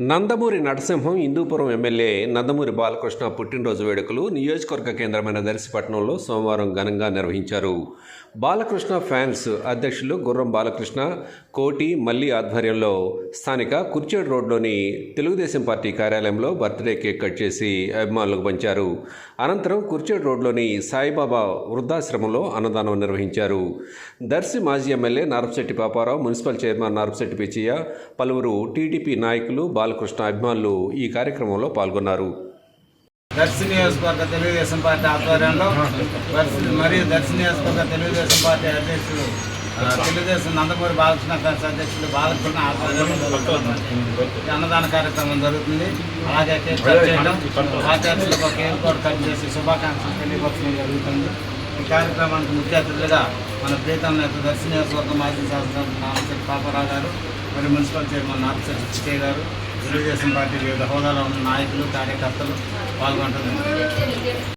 Nandamuri Narasimham Hindupuram MLA Nandamuri Balakrishna పుట్టినరోజు వేడుకలు నియోజకవర్గ కేంద్రమైన దర్శిపట్నంలో సోమవారం ఘనంగా నిర్వహించారు. బాలకృష్ణ ఫ్యాన్స్ అధ్యక్షులు గుర్రం బాలకృష్ణ కోటి మల్లి ఆధ్వర్యంలో స్థానిక కుర్చేడు రోడ్లోని తెలుగుదేశం పార్టీ కార్యాలయంలో బర్త్డే కేక్ కట్ చేసి అభిమానులకు పంచారు. అనంతరం కుర్చేడు రోడ్లోని సాయిబాబా వృద్ధాశ్రమంలో అన్నదానం నిర్వహించారు. దర్శి మాజీ MLA Narapasetti Paparao municipal chairman Narapasetti Pitchaiah పలువురు టీడీపీ నాయకులు బాలకృష్ణ అభిమానులు ఈ కార్యక్రమంలో పాల్గొన్నారు. దర్శి నియోజకవర్గ తెలుగుదేశం పార్టీ ఆధ్వర్యంలో మరియు దర్శి నియోజకవర్గ తెలుగుదేశం పార్టీ అధ్యక్షులు తెలుగుదేశం నందమూరి బాలకృష్ణ ఫ్యాన్స్ అధ్యక్షులు బాలకృష్ణ ఆధ్వర్యంలో అన్నదాన కార్యక్రమం జరుగుతుంది. అలాగే కేక్ కట్ చేయడం ఆధ్యాత్మిక ఒక కేక్ కూడా కట్ చేసి శుభాకాంక్షలు తెలియపరచడం జరుగుతుంది. ఈ కార్యక్రమానికి ముఖ్య అతిథులుగా మన ప్రీతం నేత దర్శి నియోజకవర్గ మాజీ శాసనసభ్యులు నామశెట్టి పాపారావు గారు మరియు మున్సిపల్ చైర్మన్ నామశెట్టి చిచ్చయ్య గారు తెలుగుదేశం పార్టీ వివిధ హోదాలో ఉన్న నాయకులు కార్యకర్తలు పాల్గొంటున్నారు.